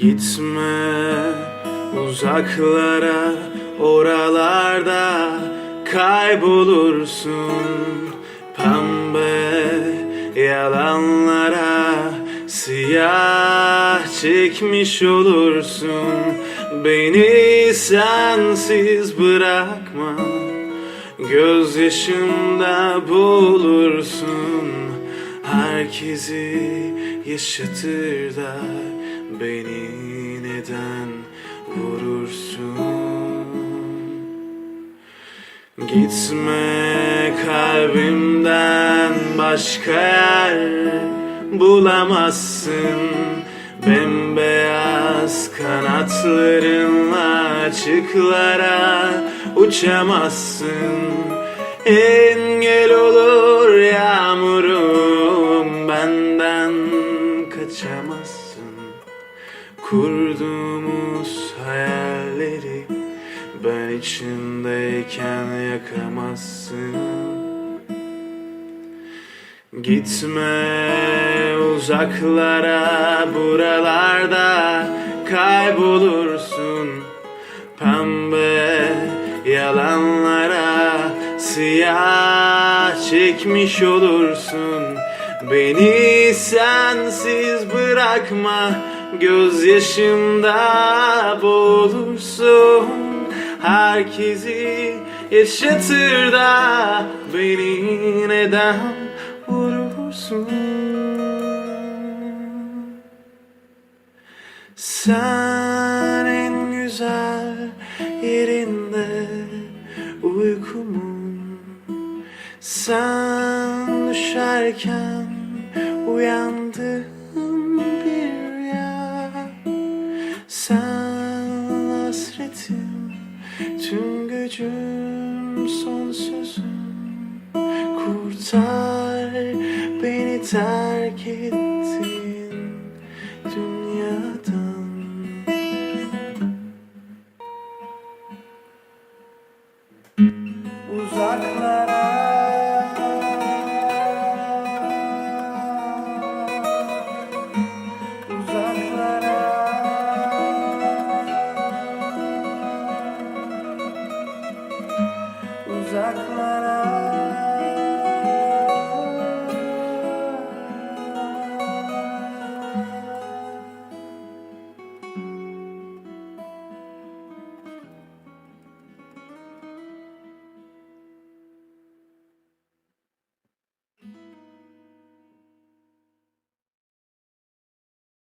Gitme. Uzaklara oralarda kaybolursun. Pembe yalanlara siyah çekmiş olursun. Beni sensiz bırakma. Gözyaşımda boğulursun Herkesi yaşatır da Beni neden vurursun? Gitme kalbimden başka yer bulamazsın. Bembeyaz kanatlarınla açıklara uçamazsın. Engel Kurduğumuz hayalleri ben içindeyken yakamazsın. Gitme uzaklara buralarda kaybolursun. Pembe yalanlara siyah çekmiş olursun. Beni sensiz bırakma gözyaşımda boğulursun Herkesi yaşatır da beni neden vurursun? Sen en güzel yerinde uykumun. Sen düşerken uyandığım sensin Tüm gücüm son sözüm Kurtar beni terk ettin dünyadan. Uzaklar uzaklara